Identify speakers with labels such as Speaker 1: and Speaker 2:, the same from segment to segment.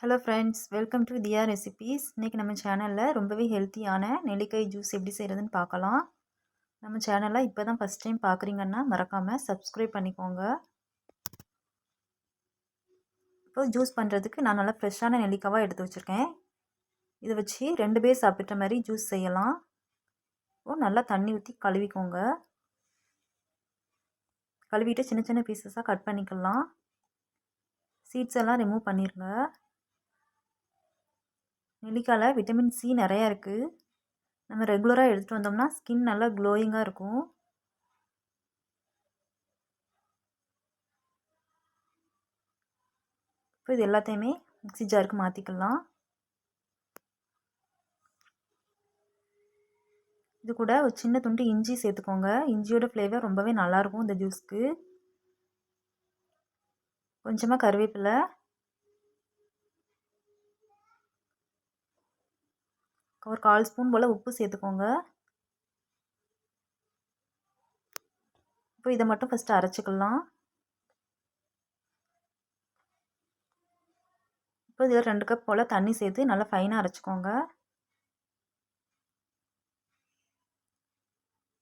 Speaker 1: Hello friends welcome to Diya recipes இன்றைக்கி நம்ம சேனலில் ரொம்பவே ஹெல்த்தியான நெல்லிக்காய் ஜூஸ் எப்படி செய்கிறதுன்னு பார்க்கலாம். நம்ம சேனலை இப்போ தான் ஃபஸ்ட் டைம் பார்க்குறீங்கன்னா மறக்காமல் சப்ஸ்கிரைப் பண்ணிக்கோங்க. இப்போ ஜூஸ் பண்ணுறதுக்கு நான் நல்லா ஃப்ரெஷ்ஷான நெல்லிக்காவாக எடுத்து வச்சுருக்கேன். இதை வச்சு ரெண்டு பேர் சாப்பிட்ற மாதிரி ஜூஸ் செய்யலாம். இப்போ நல்லா தண்ணி ஊற்றி கழுவிக்கோங்க. கழுவிட்டு சின்ன சின்ன பீசஸாக கட் பண்ணிக்கலாம். சீட்ஸ் எல்லாம் ரிமூவ் பண்ணிடுங்க நெல்லிக்காயில் விட்டமின் சி நிறையா இருக்குது நம்ம ரெகுலராக எடுத்துகிட்டு வந்தோம்னா ஸ்கின் நல்லா க்ளோயிங்காக இருக்கும். இப்போ இது எல்லாத்தையுமே மிக்சி ஜாருக்கு மாற்றிக்கலாம் இது கூட ஒரு சின்ன துண்டு இஞ்சி சேர்த்துக்கோங்க. இஞ்சியோட ஃப்ளேவர் ரொம்பவே நல்லாயிருக்கும் இந்த ஜூஸ்க்கு கொஞ்சமாக கருவேப்பிலை ஒரு கால் ஸ்பூன் போல் உப்பு சேர்த்துக்கோங்க. இப்போ இதை மட்டும் ஃபஸ்ட்டு அரைச்சிக்கலாம். இப்போ இதில் ரெண்டு கப் போல் தண்ணி சேர்த்து நல்லா ஃபைனாக அரைச்சிக்கோங்க.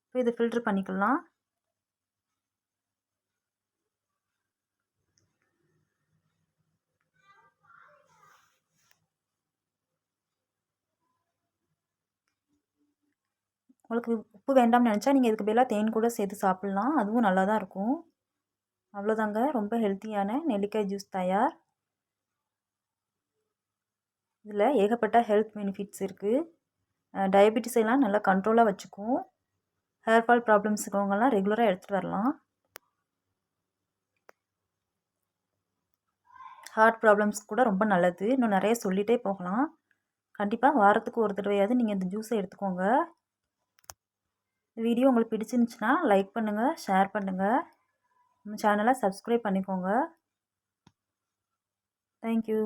Speaker 1: இப்போ இதை ஃபில்ட்ரு பண்ணிக்கலாம். உங்களுக்கு உப்பு வேண்டாம்னு நினச்சா நீங்கள் இதுக்கு பதிலாக தேன் கூட சேர்த்து சாப்பிட்லாம். அதுவும் நல்லா தான் இருக்கும். அவ்வளோதாங்க ரொம்ப ஹெல்த்தியான நெல்லிக்காய் ஜூஸ் தயார். இதில் ஏகப்பட்ட ஹெல்த் பெனிஃபிட்ஸ் இருக்குது டயபெட்டிஸ் எல்லாம் நல்லா கண்ட்ரோலாக வச்சுக்கும். ஹேர் ஃபால் ப்ராப்ளம்ஸ் இருக்கவங்கலாம் ரெகுலராக எடுத்துகிட்டு வரலாம். ஹார்ட் ப்ராப்ளம்ஸ் கூட ரொம்ப நல்லது. இன்னும் நிறைய சொல்லிகிட்டே போகலாம். கண்டிப்பாக வாரத்துக்கு ஒரு தடவையாவது நீங்கள் இந்த ஜூஸை எடுத்துக்கோங்க. வீடியோ உங்களுக்கு பிடிச்சிருந்துச்சுன்னா லைக் பண்ணுங்கள் ஷேர் பண்ணுங்கள் நம்ம சேனலை சப்ஸ்கிரைப் பண்ணிக்கோங்க. தேங்க்யூ